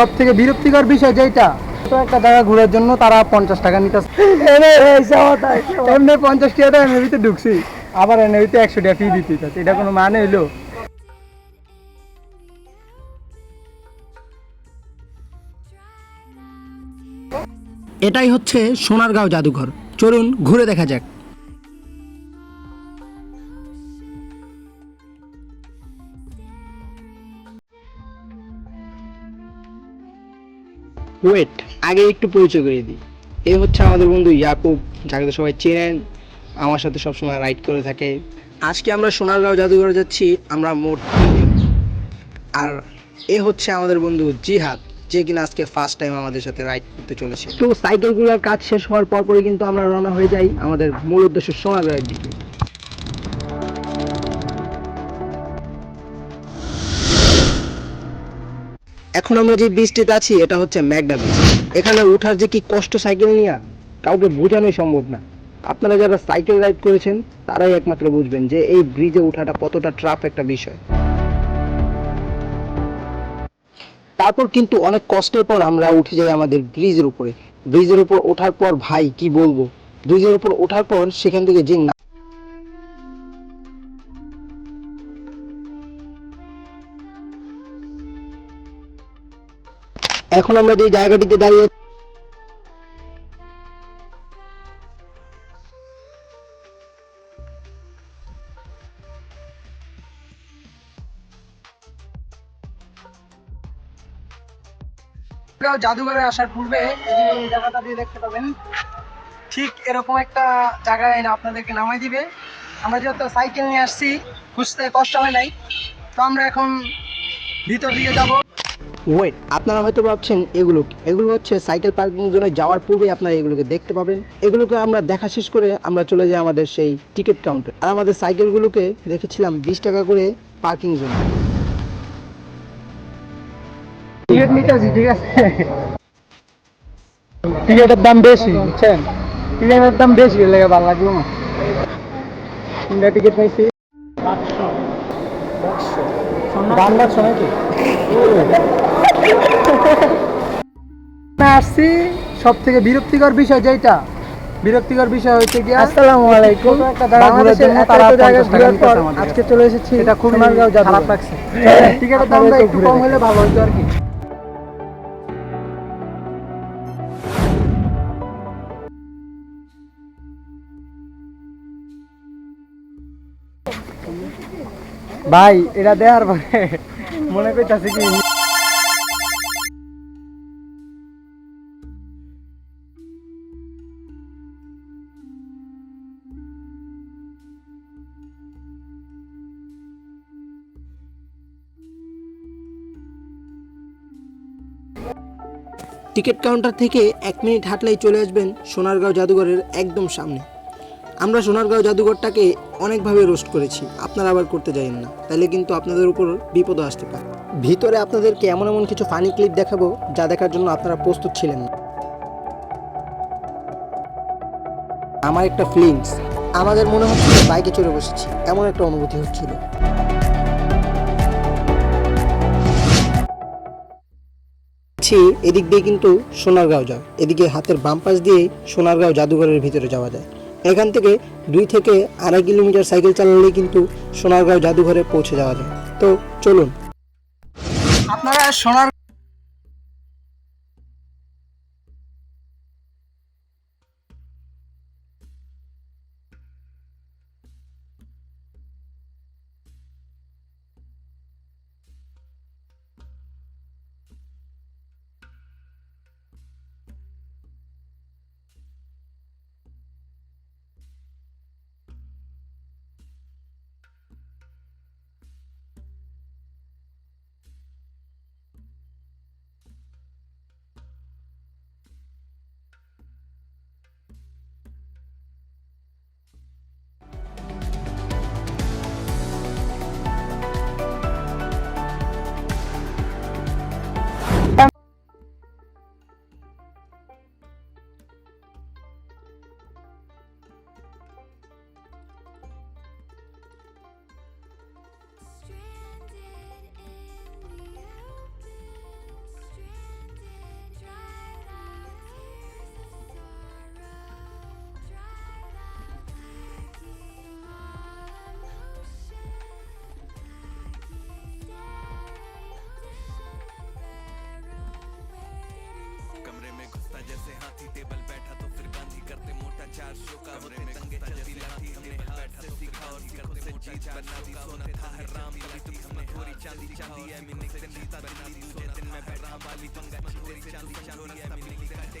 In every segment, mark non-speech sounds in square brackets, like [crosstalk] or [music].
সব থেকে বিরক্তিকর বিষয় যেটা তো একটা জায়গা ঘোরার জন্য তারা পঞ্চাশ টাকা এমনি পঞ্চাশ ঢুকছি। আবার একশো টাকা ফি দিতে এটা কোনো মানে হইল? এটাই হচ্ছে সোনারগাঁও জাদুঘর। চলুন ঘুরে দেখা যাক। ওয়েট আগে একটু পরিচয় করে দিই। এই হচ্ছে আমাদের বন্ধু ইয়াকুব, যাকে তো সবাই চেনেন, আমার সাথে সবসময় রাইড করে থাকে। আজকে আমরা সোনারগাঁও জাদুঘরে যাচ্ছি, আমরা মোট আর এ হচ্ছে আমাদের বন্ধু জিহাদ, যে কিনা আজকে ফার্স্ট টাইম আমাদের সাথে রাইড করতে চলেছে। তো সাইকেলগুলোর কাজ শেষ হওয়ার পর পরই কিন্তু আমরা রওনা হয়ে যাই আমাদের মূল উদ্দেশ্য সোনারগাঁয়ের দিকে। এখন আমরা যে বীজটিতে আছি, এটা হচ্ছে ম্যাগনা বীজ এখানে ওঠার যে কি কষ্ট সাইকেল নিয়ে, কাউকে বোঝানোই সম্ভব না। আপনারা যারা সাইকেল রাইড করেছেন, তারাই একমাত্র বুঝবেন যে এই ব্রিজে ওঠাটা কতটা ট্রাফ একটা বিষয়। তারপর কিন্তু অনেক কষ্টের পর আমরা উঠে যাই আমাদের ব্রিজের উপরে। ব্রিজের উপর ওঠার পর ভাই, কি বলব? ব্রিজের উপর ওঠার পর সেখান থেকে যে এখন আমরা যে জায়গাটিতে দাঁড়িয়ে জাদুঘরে আসার পূর্বে এই জায়গাটা দিয়ে দেখতে পাবেন। ঠিক এরকম একটা জায়গায় এনে আপনাদেরকে নামাই দিবে। আমরা যেহেতু সাইকেল নিয়ে আসছি, খুঁজতে কষ্ট হয় নাই। তো আমরা এখন ভিতর দিয়ে যাব। ওয়েট আপনারা হয়তো ভাবছেন এগুলো এগুলো হচ্ছে সাইকেল পার্কিং জন্য যাওয়ার পূর্বে আপনারা এগুলোকে দেখতে পাবেন। এগুলোকে আমরা দেখা শেষ করে আমরা চলে যাই আমাদের সেই টিকিট কাউন্টার আর আমাদের সাইকেলগুলোকে রেখেছিলাম বিশ টাকা করে পার্কিং জন্য। টিকিট নিতেছি ঠিক আছে? টিকিটের দাম বেশি বুঝছেন? টিকিটের দাম বেশি লেগে ভালো লাগল না। তিনটা টিকিট নিয়েছি। দাম লাগছো নাকি? না আসছি সব থেকে বিরক্তিকর বিষয় যেটা বিরক্তিকর বিষয় হচ্ছে কি আসসালামু আলাইকুম। তারা আজকে চলে এসেছি এটা খুব খারাপ লাগছে। টিকিটের দামটা একটু কম হলে ভালো হতো আর কি। ভাই এটা দেওয়ার পরে মনে করতেছে কি টিকিট কাউন্টার থেকে এক মিনিট হাঁটলেই চলে আসবেন সোনারগাঁও জাদুঘরের একদম সামনে। আমরা সোনারগাঁও জাদুঘরটাকে অনেকভাবে রোস্ট করেছি, আপনারা আবার করতে যাবেন না। তাহলে কিন্তু আপনাদের উপর বিপদও আসতে পারে। ভিতরে আপনাদেরকে এমন এমন কিছু ফানি ক্লিপ দেখাবো যা দেখার জন্য আপনারা প্রস্তুত ছিলেন না। আমার একটা ফিলিংস আমাদের মনে হচ্ছিল বাইকে চড়ে বসেছি, এমন একটা অনুভূতি হচ্ছিল। ছি এদিক দিয়ে কিন্তু সোনারগাঁও যায়। এদিকে হাতের বাম পাশ দিয়ে সোনারগাঁও জাদুঘরের ভিতরে যাওয়া যায়। এখান থেকে দুই থেকে আড়াই কিলোমিটার সাইকেল চালালেই কিন্তু সোনারগাঁও জাদুঘরে পৌঁছে যাওয়া যায়। তো চলুন। আপনারা সোনার जैसे हाथी टेबल बैठा तो फिर गांधी करते मोटा चार शो का होते तंगे चलती लाठी हमने बैठा से सीखा और करते से जीत बना दी सोना था हराम कभी तुम हमने थोड़ी चांदी चांदी है मिनी से जीता बना दी तुझे दिन में बैठा वाली पंगा थोड़ी चांदी चांदी है मिनी से काटे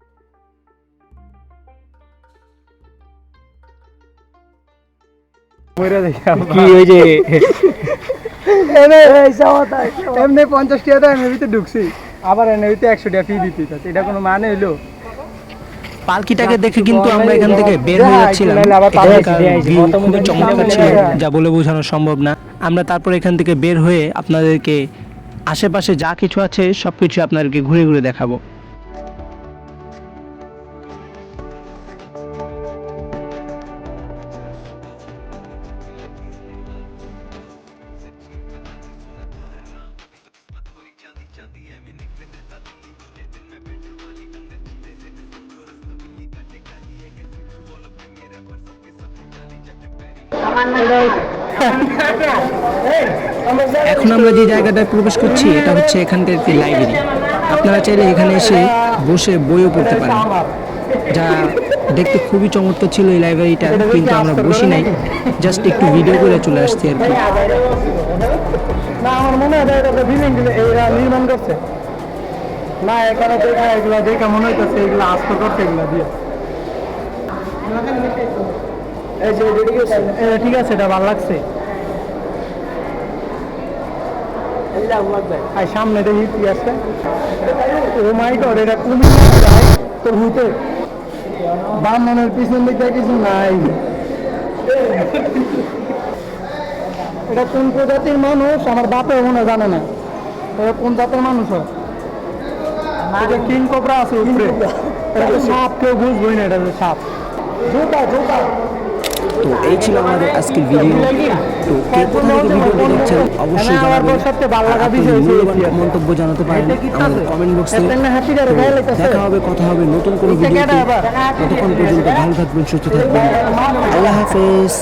দেখি কি ওই যে এমনি পঞ্চাশ টাকা তো এমনিতে ঢুকছি। আবার এমনিতে একশো টাকা ফি দিতে। এটা কোনো মানে হইল? পালকিটাকে দেখে কিন্তু আমরা এখান থেকে বের হয়ে যাচ্ছিলাম। খুবই চমৎকার ছিল যা বলে বোঝানো সম্ভব না। আমরা তারপর এখান থেকে বের হয়ে আপনাদেরকে আশেপাশে যা কিছু আছে সব কিছু আপনাদেরকে ঘুরে ঘুরে দেখাবো। [laughs] এখন আমরা যে জায়গাটায় প্রবেশ করছি, এটা হচ্ছে এখানকার একটি লাইব্রেরি আপনারা চাইলে এখানে এসে বসে বইও পড়তে পারেন। যা দেখতে খুবই চমৎকার ছিল এই লাইব্রেরিটা কিন্তু আমরা বসি নাই। জাস্ট একটু ভিডিও করে চলে আসছি আর কি। না, আমার মনে হয় না, এখানে দেখা এগুলো দেখে মনে হইতেছে, এগুলো আস্ত করছে, এগুলো দিয়ে এই যে dedication, এ, ঠিক আছে এটা ভালো লাগছে। আর সামনে দেখি কি আছে। ও মাই গড এটা কুমিল্লা যায় তোর হুতে বামনের পিছন দিকে কিছু নাই। এটা কোন প্রজাতির মানুষ? আমার বাপে মনে জানে না। এটা কোন জাতের মানুষ হয়? কিং কোবরা আছে উপরে। এটা সাপ কেউ বুঝবই না এটা সাপ। জুতা জুতা। তো এই ছিল আমাদের আজকের ভিডিও তো কে কোথা থেকে ভিডিওটা দেখছেন অবশ্যই আমার জানাবেন। মূল্যবান মন্তব্য জানাতে পারেন আমাদের কমেন্ট বক্সে? দেখা হবে কথা হবে নতুন কোনো আবার? ততক্ষণ পর্যন্ত ভালো থাকবেন সুস্থ থাকবেন। আল্লাহ হাফেজ।